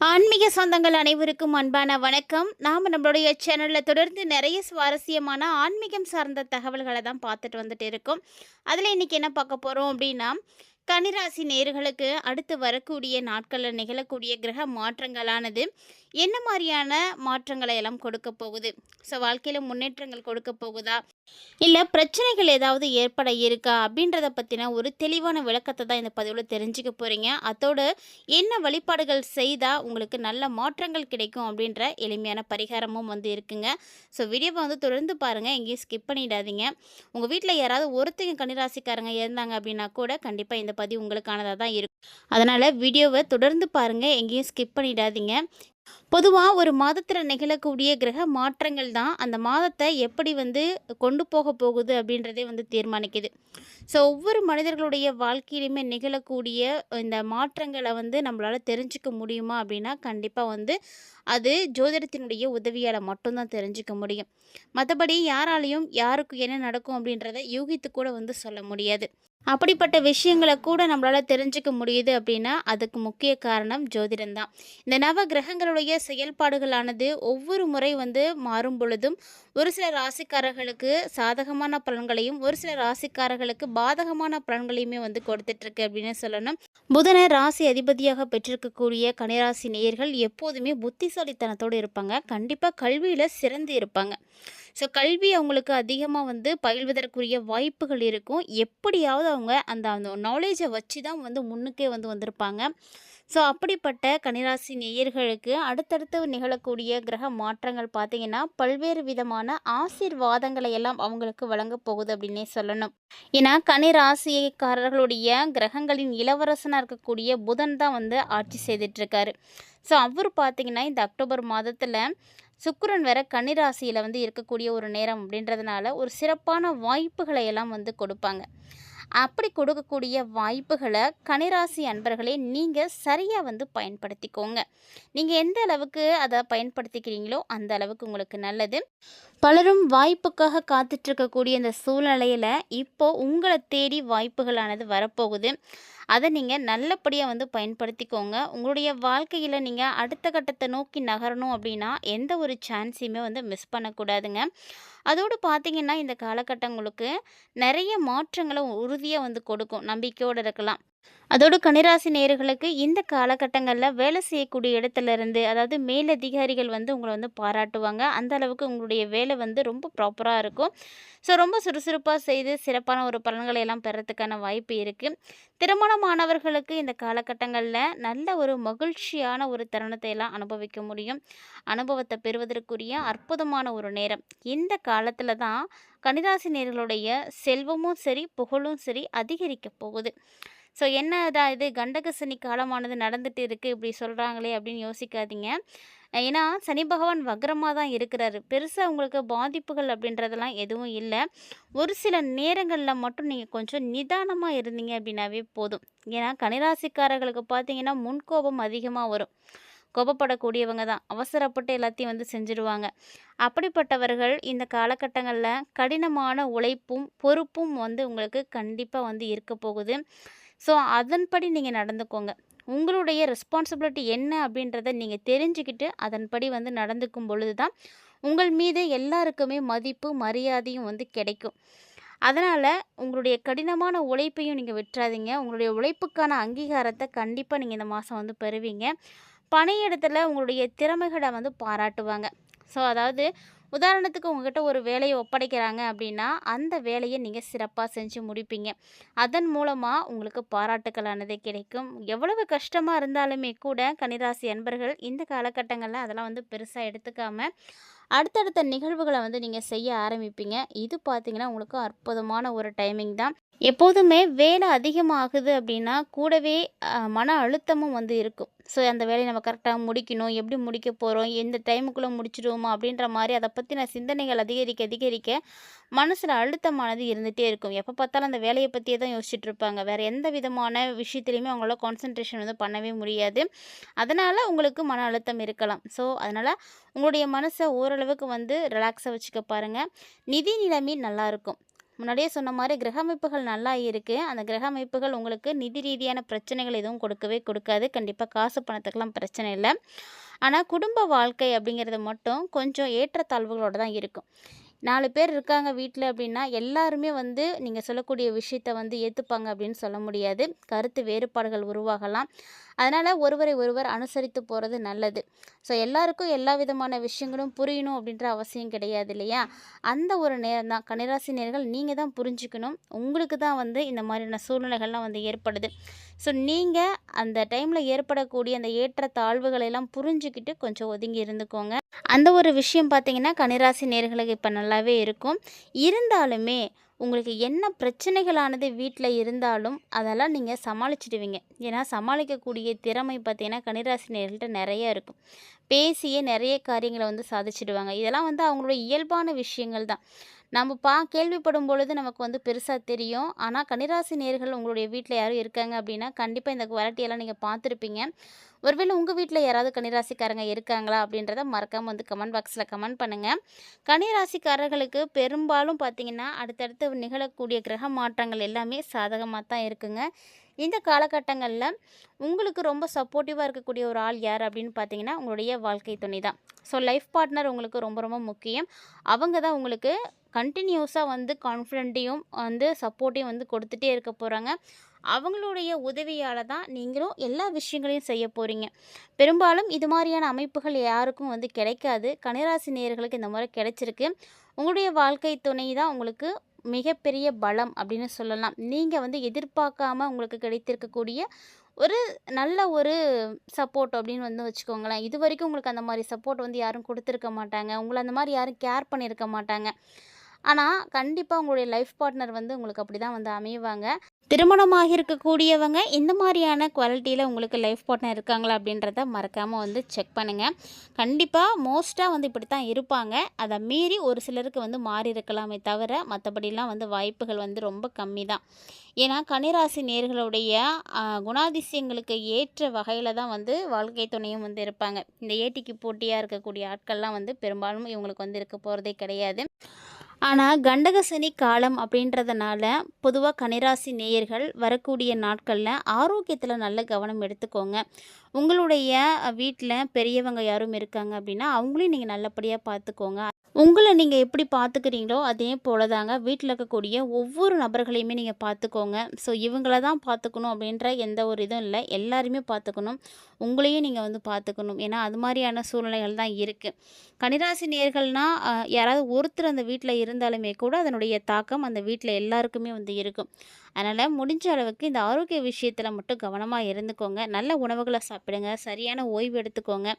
ஆன்மீக சொந்தங்கள் அனைவருக்கும் அன்பான வணக்கம். நாம் நம்மளுடைய சேனலில் தொடர்ந்து நிறைய சுவாரஸ்யமான ஆன்மீகம் சார்ந்த தகவல்களை தான் பார்த்துட்டு வந்துட்டு இருக்கோம். அதில் இன்றைக்கி என்ன பார்க்க போகிறோம் அப்படின்னா கன்னிராசி நேர்களுக்கு அடுத்து வரக்கூடிய நாட்களில் நிகழக்கூடிய கிரக மாற்றங்களானது என்ன மாதிரியான மாற்றங்களை எல்லாம் கொடுக்க போகுது? ஸோ வாழ்க்கையில் முன்னேற்றங்கள் கொடுக்க போகுதா? இல்லை பிரச்சனைகள் ஏதாவது ஏற்பட இருக்கா? அப்படின்றத பற்றின ஒரு தெளிவான விளக்கத்தை தான் இந்த பதிவில் தெரிஞ்சுக்க போகிறீங்க அதோடு என்ன வழிபாடுகள் செய்தால் உங்களுக்கு நல்ல மாற்றங்கள் கிடைக்கும் அப்படின்ற எளிமையான பரிகாரமும் வந்து இருக்குங்க. ஸோ வீடியோவை வந்து தொடர்ந்து பாருங்கள் எங்கேயும் ஸ்கிப் பண்ணிடாதீங்க. உங்கள் வீட்டில் யாராவது ஒருத்தங்க கன்னிராசிக்காரங்க இருந்தாங்க அப்படின்னா கூட கண்டிப்பாக இந்த பதிவு உங்களுக்கானதாக தான் இருக்கும். அதனால் வீடியோவை தொடர்ந்து பாருங்கள் எங்கேயும் ஸ்கிப் பண்ணிடாதீங்க. பொதுவாக ஒரு மாதத்தில் நிகழக்கூடிய கிரக மாற்றங்கள் தான் அந்த மாதத்தை எப்படி வந்து கொண்டு போக போகுது அப்படின்றதே வந்து தீர்மானிக்குது. ஸோ ஒவ்வொரு மனிதர்களுடைய வாழ்க்கையிலுமே நிகழக்கூடிய இந்த மாற்றங்களை வந்து நம்மளால் தெரிஞ்சுக்க முடியுமா அப்படின்னா கண்டிப்பாக வந்து அது ஜோதிடத்தினுடைய உதவியால் மட்டும்தான் தெரிஞ்சுக்க முடியும். மற்றபடி யாராலையும் யாருக்கு என்ன நடக்கும் அப்படின்றத யூகித்து கூட வந்து சொல்ல முடியாது. அப்படிப்பட்ட விஷயங்களை கூட நம்மளால் தெரிஞ்சுக்க முடியுது அப்படின்னா அதுக்கு முக்கிய காரணம் ஜோதிடம் தான். இந்த நவ கிரகங்களுடைய செயல்பாடுகளானது ஒவ்வொரு முறை வந்து மாறும் பொழுதும் ஒரு சில ராசிக்காரர்களுக்கு சாதகமான பலன்களையும் ஒரு சில ராசிக்காரர்களுக்கு பாதகமான பலன்களையுமே வந்து கொடுத்துட்ருக்கு அப்படின்னு சொல்லணும். புதனை ராசி அதிபதியாக பெற்றிருக்கக்கூடிய கனிராசி நேயர்கள் எப்போதுமே புத்திசாலித்தனத்தோடு இருப்பாங்க. கண்டிப்பாக கல்வியில் சிறந்து இருப்பாங்க. ஸோ கல்வி அவங்களுக்கு அதிகமாக வந்து பயில்வதற்குரிய வாய்ப்புகள் இருக்கும். எப்படியாவது அவங்க அந்த அந்த நாலேஜை வச்சு தான் வந்து முன்னுக்கே வந்து வந்திருப்பாங்க. ஸோ அப்படிப்பட்ட கன்னிராசி நேயர்களுக்கு அடுத்தடுத்து நிகழக்கூடிய கிரக மாற்றங்கள் பார்த்தீங்கன்னா பல்வேறு விதமான ஆசீர்வாதங்களை எல்லாம் அவங்களுக்கு வழங்க போகுது அப்படின்னே சொல்லணும். ஏன்னா கனிராசிக்காரர்களுடைய கிரகங்களின் இளவரசனாக இருக்கக்கூடிய புதன் தான் வந்து ஆட்சி செய்துட்ருக்காரு ஸோ அவர் பார்த்திங்கன்னா இந்த அக்டோபர் மாதத்தில் சுக்கரன் வேற கன்னிராசியில் வந்து இருக்கக்கூடிய ஒரு நேரம் அப்படின்றதுனால ஒரு சிறப்பான வாய்ப்புகளை எல்லாம் வந்து கொடுப்பாங்க. அப்படி கொடுக்கக்கூடிய வாய்ப்புகளை கனிராசி அன்பர்களே நீங்கள் சரியாக வந்து பயன்படுத்திக்கோங்க. நீங்கள் எந்த அளவுக்கு அதை பயன்படுத்திக்கிறீங்களோ அந்த அளவுக்கு உங்களுக்கு நல்லது. பலரும் வாய்ப்புக்காக காத்துட்ருக்கக்கூடிய இந்த சூழ்நிலையில் இப்போது உங்களை தேடி வாய்ப்புகளானது வரப்போகுது. அதை நீங்கள் நல்லபடியாக வந்து பயன்படுத்திக்கோங்க. உங்களுடைய வாழ்க்கையில் நீங்கள் அடுத்த கட்டத்தை நோக்கி நகரணும் அப்படின்னா எந்த ஒரு சான்ஸையுமே வந்து மிஸ் பண்ணக்கூடாதுங்க. அதோடு பார்த்தீங்கன்னா இந்த காலகட்டங்களுக்கு நிறைய மாற்றங்களை உறுதியாக வந்து கொடுக்கும். நம்பிக்கையோடு இருக்கலாம். அதோடு கன்னிராசி நேர்களுக்கு இந்த காலகட்டங்களில் வேலை செய்யக்கூடிய இடத்துல இருந்து அதாவது மேலதிகாரிகள் வந்து உங்களை வந்து பாராட்டுவாங்க. அந்த அளவுக்கு உங்களுடைய வேலை வந்து ரொம்ப ப்ராப்பராக இருக்கும். ஸோ ரொம்ப சுறுசுறுப்பாக செய்து சிறப்பான ஒரு பலன்களை எல்லாம் பெறத்துக்கான வாய்ப்பு இருக்குது திருமணமானவர்களுக்கு இந்த காலகட்டங்களில் நல்ல ஒரு மகிழ்ச்சியான ஒரு தருணத்தை எல்லாம் அனுபவிக்க முடியும். அனுபவத்தை பெறுவதற்குரிய அற்புதமான ஒரு நேரம். இந்த காலத்தில் தான் கன்னிராசி நேர்களுடைய செல்வமும் சரி புகழும் சரி அதிகரிக்க போகுது. ஸோ என்னடா இது கண்டக சனி காலமானது நடந்துட்டு இருக்குது இப்படி சொல்கிறாங்களே அப்படின்னு யோசிக்காதீங்க. ஏன்னா சனி பகவான் வக்ரமாக தான் இருக்கிறாரு. பெருசாக உங்களுக்கு பாதிப்புகள் அப்படின்றதெல்லாம் எதுவும் இல்லை. ஒரு சில நேரங்களில் மட்டும் நீங்கள் கொஞ்சம் நிதானமாக இருந்தீங்க அப்படின்னாவே போதும். ஏன்னா கனிராசிக்காரர்களுக்கு பார்த்தீங்கன்னா முன்கோபம் அதிகமாக வரும். கோபப்படக்கூடியவங்க தான். அவசரப்பட்டு எல்லாத்தையும் வந்து செஞ்சுருவாங்க. அப்படிப்பட்டவர்கள் இந்த காலகட்டங்களில் கடினமான உழைப்பும் பொறுப்பும் வந்து உங்களுக்கு கண்டிப்பாக வந்து இருக்க போகுது. ஸோ அதன்படி நீங்கள் நடந்துக்கோங்க. உங்களுடைய ரெஸ்பான்சிபிலிட்டி என்ன அப்படின்றத நீங்கள் தெரிஞ்சுக்கிட்டு அதன்படி வந்து நடந்துக்கும் பொழுது தான் உங்கள் மீது எல்லாருக்குமே மதிப்பு மரியாதையும் வந்து கிடைக்கும். அதனால் உங்களுடைய கடினமான உழைப்பையும் நீங்கள் விட்டுறாதீங்க. உங்களுடைய உழைப்புக்கான அங்கீகாரத்தை கண்டிப்பாக நீங்கள் இந்த மாதம் வந்து பெறுவீங்க. பணியிடத்தில் உங்களுடைய திறமைகளை வந்து பாராட்டுவாங்க. ஸோ அதாவது உதாரணத்துக்கு உங்ககிட்ட ஒரு வேலையை ஒப்படைக்கிறாங்க அப்படின்னா அந்த வேலையை நீங்கள் சிறப்பாக செஞ்சு முடிப்பீங்க. அதன் மூலமாக உங்களுக்கு பாராட்டுக்களானது கிடைக்கும். எவ்வளவு கஷ்டமாக இருந்தாலுமே கூட கன்னிராசி அன்பர்கள் இந்த காலகட்டங்களில் அதெல்லாம் வந்து பெருசாக எடுத்துக்காமல் அடுத்தடுத்த நிகழ்வுகளை வந்து நீங்கள் செய்ய ஆரம்பிப்பீங்க. இது பார்த்திங்கன்னா உங்களுக்கு அற்புதமான ஒரு டைமிங் தான். எப்போதுமே வேலை அதிகமாகுது அப்படின்னா கூடவே மன அழுத்தமும் வந்து இருக்கும். ஸோ அந்த வேலையை நம்ம கரெக்டாக முடிக்கணும். எப்படி முடிக்க போகிறோம் எந்த டைமுக்குள்ளே முடிச்சிடுவோமா அப்படின்ற மாதிரி அதை பற்றின சிந்தனைகள் அதிகரிக்க அதிகரிக்க மனசில் அழுத்தமானது இருந்துகிட்டே இருக்கும். எப்போ பார்த்தாலும் அந்த வேலையை பற்றியே தான் யோசிச்சுட்டு இருப்பாங்க. வேறு எந்த விதமான விஷயத்துலையுமே அவங்களால கான்சன்ட்ரேஷன் வந்து பண்ணவே முடியாது. அதனால் உங்களுக்கு மன அழுத்தம் இருக்கலாம். ஸோ அதனால் உங்களுடைய மனசை ஓரளவுக்கு வந்து ரிலாக்ஸாக வச்சுக்க பாருங்கள் நிதி நிலைமை நல்லாயிருக்கும் முன்னாடியே சொன்ன மாதிரி கிரக அமைப்புகள் நல்லா இருக்குது அந்த கிரக அமைப்புகள் உங்களுக்கு நிதி ரீதியான பிரச்சனைகள் எதுவும் கொடுக்கவே கொடுக்காது. கண்டிப்பாக காசு பணத்துக்கெல்லாம் பிரச்சனை இல்லை ஆனால் குடும்ப வாழ்க்கை அப்படிங்கிறது மட்டும் கொஞ்சம் ஏற்றத்தாழ்வுகளோடு தான் இருக்கும். நாலு பேர் இருக்காங்க வீட்டில் அப்படின்னா, எல்லாருமே வந்து நீங்கள் சொல்லக்கூடிய விஷயத்த வந்து ஏற்றுப்பாங்க அப்படின்னு சொல்ல முடியாது. கருத்து வேறுபாடுகள் உருவாகலாம். அதனால் ஒருவரை ஒருவர் அனுசரித்து போகிறது நல்லது. ஸோ எல்லாருக்கும் எல்லா விதமான விஷயங்களும் புரியணும் அப்படின்ற அவசியம் கிடையாது இல்லையா? அந்த ஒரு நேரம் தான் கன்னிராசி நேர்கள் நீங்கள் தான் புரிஞ்சுக்கணும். உங்களுக்கு தான் வந்து இந்த மாதிரியான சூழ்நிலைகள்லாம் வந்து ஏற்படுது. ஸோ நீங்கள் அந்த டைமில் ஏற்படக்கூடிய அந்த ஏற்ற தாழ்வுகளெல்லாம் புரிஞ்சுக்கிட்டு கொஞ்சம் ஒதுங்கி இருந்துக்கோங்க. அந்த ஒரு விஷயம் பார்த்தீங்கன்னா, கன்னிராசி நேர்களுக்கு இப்போ நல்லாவே இருக்கும். இருந்தாலுமே உங்களுக்கு என்ன பிரச்சனைகளானது வீட்டில் இருந்தாலும், அதெல்லாம் நீங்கள் சமாளிச்சிடுவீங்க ஏன்னா, சமாளிக்கக்கூடிய திறமை பார்த்திங்கன்னா கன்னிராசி நேர்கள்ட்ட நிறைய இருக்கும். பேசியே நிறைய காரியங்களை வந்து சாதிச்சிடுவாங்க இதெல்லாம் வந்து அவங்களோட இயல்பான விஷயங்கள் தான். நம்ம பா கேள்விப்படும் பொழுது நமக்கு வந்து பெருசாக தெரியும். ஆனால் கன்னிராசி நேர்கள் உங்களுடைய வீட்டில் யாரும் இருக்காங்க அப்படின்னா, கண்டிப்பாக இந்த குவாலிட்டியெல்லாம் நீங்கள் பார்த்துருப்பீங்க. ஒருவேளை உங்கள் வீட்டில் யாராவது கன்னிராசிக்காரங்க இருக்காங்களா? அப்படின்றத மறக்காமல் வந்து கமெண்ட் பாக்ஸில் கமெண்ட் பண்ணுங்கள் கன்னிராசிக்காரர்களுக்கு பெரும்பாலும் பார்த்தீங்கன்னா, அடுத்தடுத்து நிகழக்கூடிய கிரக மாற்றங்கள் எல்லாமே சாதகமாக தான் இருக்குங்க. இந்த காலகட்டங்களில் உங்களுக்கு ரொம்ப சப்போர்ட்டிவாக இருக்கக்கூடிய ஒரு ஆள் யார் அப்படின்னு பார்த்தீங்கன்னா, உங்களுடைய வாழ்க்கை துணை தான். ஸோ லைஃப் பார்ட்னர் உங்களுக்கு ரொம்ப ரொம்ப முக்கியம். அவங்க தான் உங்களுக்கு கண்டினியூஸாக வந்து கான்ஃபிடென்ட்டையும் வந்து சப்போர்ட்டையும் வந்து கொடுத்துட்டே இருக்க போகிறாங்க அவங்களுடைய உதவியால் தான் நீங்களும் எல்லா விஷயங்களையும் செய்ய போகிறீங்க பெரும்பாலும் இது மாதிரியான அமைப்புகள் யாருக்கும் வந்து கிடைக்காது. கனிராசி நேயர்களுக்கு இந்த முறை கிடைச்சிருக்கு. உங்களுடைய வாழ்க்கை துணை தான் உங்களுக்கு மிகப்பெரிய பலம் அப்படின்னு சொல்லலாம். நீங்கள் வந்து எதிர்பார்க்காம உங்களுக்கு கிடைத்திருக்கக்கூடிய ஒரு நல்ல ஒரு சப்போர்ட் அப்படின்னு வந்து வச்சுக்கோங்களேன். இது வரைக்கும் உங்களுக்கு அந்த மாதிரி சப்போர்ட் வந்து யாரும் கொடுத்துருக்க மாட்டாங்க. உங்களை அந்த மாதிரி யாரும் கேர் பண்ணியிருக்க மாட்டாங்க. ஆனால் கண்டிப்பாக உங்களுடைய லைஃப் பார்ட்னர் வந்து உங்களுக்கு அப்படி தான் வந்து அமைவாங்க. திருமணமாக இருக்கக்கூடியவங்க இந்த மாதிரியான குவாலிட்டியில் உங்களுக்கு லைஃப் பார்ட்னர் இருக்காங்களா? அப்படின்றத மறக்காமல் வந்து செக் பண்ணுங்கள் கண்டிப்பாக மோஸ்ட்டாக வந்து இப்படி தான் இருப்பாங்க. அதை மீறி ஒரு சிலருக்கு வந்து மாறி இருக்கலாமே தவிர, மற்றபடிலாம் வந்து வாய்ப்புகள் வந்து ரொம்ப கம்மி தான். ஏன்னா, கன்னிராசி நேயர்களுடைய குணாதிசயங்களுக்கு ஏற்ற வகையில் தான் வந்து வாழ்க்கை துணையும் வந்து இருப்பாங்க. இந்த ஏட்டிக்கு போட்டியாக இருக்கக்கூடிய ஆட்கள்லாம் வந்து பெரும்பாலும் இவங்களுக்கு வந்து இருக்க போகிறதே கிடையாது. ஆனால் கண்டகசனி காலம் அப்படின்றதுனால, பொதுவாக கனிராசி நேயர்கள் வரக்கூடிய நாட்களில் ஆரோக்கியத்தில் நல்ல கவனம் எடுத்துக்கோங்க. உங்களுடைய வீட்டில் பெரியவங்க யாரும் இருக்காங்க அப்படின்னா, அவங்களையும் நீங்கள் நல்லபடியாக பார்த்துக்கோங்க. உங்களை நீங்கள் எப்படி பார்த்துக்கிறீங்களோ, அதே போல தாங்க வீட்டில் இருக்கக்கூடிய ஒவ்வொரு நபர்களையுமே நீங்கள் பார்த்துக்கோங்க. ஸோ இவங்கள தான் பார்த்துக்கணும் அப்படின்ற எந்த ஒரு இதுவும் இல்லை எல்லாருமே பார்த்துக்கணும். உங்களையும் நீங்கள் வந்து பார்த்துக்கணும். ஏன்னா, அது மாதிரியான சூழ்நிலைகள் தான் இருக்குது கனிராசி நேர்கள்னால் யாராவது ஒருத்தர் அந்த வீட்டில் இருந்தாலுமே கூட அதனுடைய தாக்கம் அந்த வீட்டில் எல்லாருக்குமே வந்து இருக்கும். அதனால் முடிஞ்ச அளவுக்கு இந்த ஆரோக்கிய விஷயத்தில் மட்டும் கவனமாக இருந்துக்கோங்க. நல்ல உணவுகள சாப்பிடுங்க. சரியான ஓய்வு எடுத்துக்கோங்க.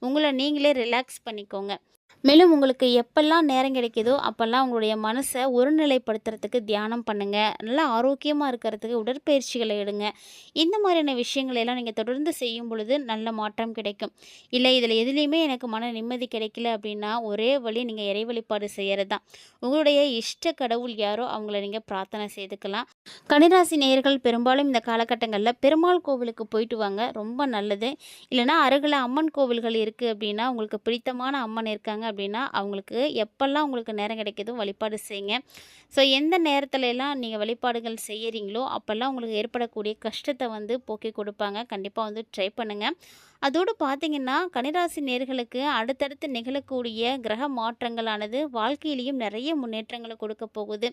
உங்களை நீங்களே ரிலாக்ஸ் பண்ணிக்கோங்க. மேலும் உங்களுக்கு எப்பெல்லாம் நேரம் கிடைக்குதோ, அப்போல்லாம் உங்களுடைய மனசை ஒருநிலைப்படுத்துறதுக்கு தியானம் பண்ணுங்கள் நல்லா ஆரோக்கியமாக இருக்கிறதுக்கு உடற்பயிற்சிகளை எடுங்க. இந்த மாதிரியான விஷயங்களை எல்லாம் தொடர்ந்து செய்யும் பொழுது நல்ல மாற்றம் கிடைக்கும். இல்லை இதில் எதுலேயுமே எனக்கு மன நிம்மதி கிடைக்கல அப்படின்னா, ஒரே வழி நீங்கள் இறை வழிபாடு செய்கிறது தான். உங்களுடைய இஷ்ட கடவுள் யாரோ அவங்கள நீங்கள் பிரார்த்தனை செய்துக்கலாம். கனிராசி நேயர்கள் பெரும்பாலும் இந்த காலகட்டங்களில் பெருமாள் கோவிலுக்கு போயிட்டு வாங்க. ரொம்ப நல்லது. இல்லைனா அருகில் அம்மன் கோவில்கள் இருக்குது அப்படின்னா, உங்களுக்கு பிடித்தமான அம்மன் இருக்காங்க அப்படின்னா, அவங்களுக்கு எப்போல்லாம் உங்களுக்கு நேரம் கிடைக்கிதோ வழிபாடு செய்யுங்க. ஸோ எந்த நேரத்துலலாம் நீங்கள் வழிபாடுகள் செய்கிறீங்களோ அப்போல்லாம் உங்களுக்கு ஏற்படக்கூடிய கஷ்டத்தை வந்து போக்கி கொடுப்பாங்க. கண்டிப்பாக வந்து ட்ரை பண்ணுங்கள் அதோடு பார்த்தீங்கன்னா, கனிராசி நேர்களுக்கு அடுத்தடுத்து நிகழக்கூடிய கிரக மாற்றங்களானது வாழ்க்கையிலையும் நிறைய முன்னேற்றங்களை கொடுக்க போகுது.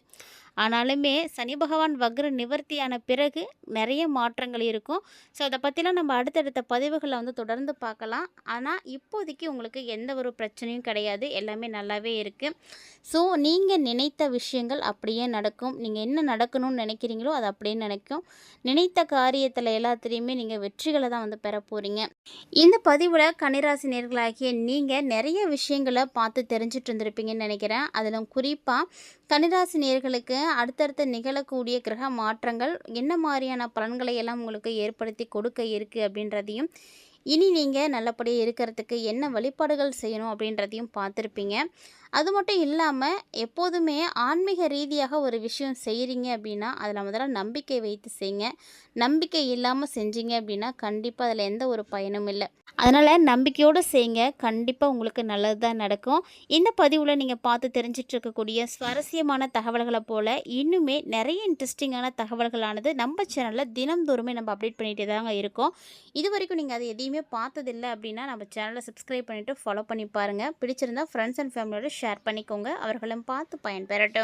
ஆனாலுமே சனி பகவான் வக்ர நிவர்த்தியான பிறகு நிறைய மாற்றங்கள் இருக்கும். ஸோ அதை பற்றிலாம் நம்ம அடுத்தடுத்த பதிவுகளை வந்து தொடர்ந்து பார்க்கலாம். ஆனால் இப்போதைக்கு உங்களுக்கு எந்த ஒரு பிரச்சனையும் கிடையாது. எல்லாமே நல்லாவே இருக்குது ஸோ நீங்கள் நினைத்த விஷயங்கள் அப்படியே நடக்கும். நீங்கள் என்ன நடக்கணும்னு நினைக்கிறீங்களோ, அது அப்படியே நினைக்கும் நினைத்த காரியத்தில் எல்லாத்துலயுமே நீங்கள் வெற்றிகளை தான் வந்து பெற போகிறீங்க இந்த பதிவில் கன்னிராசி நேர்களாகிய நீங்கள் நிறைய விஷயங்கள பார்த்து தெரிஞ்சுட்டு இருந்திருப்பீங்கன்னு நினைக்கிறேன் அதிலும் குறிப்பாக கன்னிராசி நேர்களுக்கு அடுத்தடுத்து நிகழக்கூடிய கிரக மாற்றங்கள் என்ன மாதிரியான பலன்களை எல்லாம் உங்களுக்கு ஏற்படுத்தி கொடுக்க இருக்கு அப்படின்றதையும், இனி நீங்கள் நல்லபடியாக இருக்கிறதுக்கு என்ன வழிபாடுகள் செய்யணும் அப்படின்றதையும் பார்த்துருப்பீங்க. அது மட்டும் இல்லாமல் எப்போதுமே ஆன்மீக ரீதியாக ஒரு விஷயம் செய்கிறீங்க அப்படின்னா அதில் முதல்ல நம்பிக்கை வைத்து செய்யுங்க நம்பிக்கை இல்லாமல் செஞ்சீங்க அப்படின்னா கண்டிப்பாக அதில் எந்த ஒரு பயனும் இல்லை. அதனால் நம்பிக்கையோடு செய்யுங்க கண்டிப்பாக உங்களுக்கு நல்லது தான் நடக்கும். இந்த பதிவில் நீங்கள் பார்த்து தெரிஞ்சிட்டு இருக்கக்கூடிய சுவாரஸ்யமான தகவல்களை போல் இன்னுமே நிறைய இன்ட்ரெஸ்டிங்கான தகவல்களானது நம்ம சேனலில் தினம்தோறுமே நம்ம அப்டேட் பண்ணிகிட்டே தாங்க இருக்கோம். இது வரைக்கும் நீங்கள் அதை எதையுமே பார்த்ததில்லை அப்படின்னா நம்ம சேனலை சப்ஸ்கிரைப் பண்ணிவிட்டு ஃபாலோ பண்ணி பாருங்கள் பிடிச்சிருந்தா ஃப்ரெண்ட்ஸ் அண்ட் ஃபேமிலியோட ஷேர் பண்ணிக்கோங்க. அவர்களும் பார்த்து பயன்பெறட்டும்.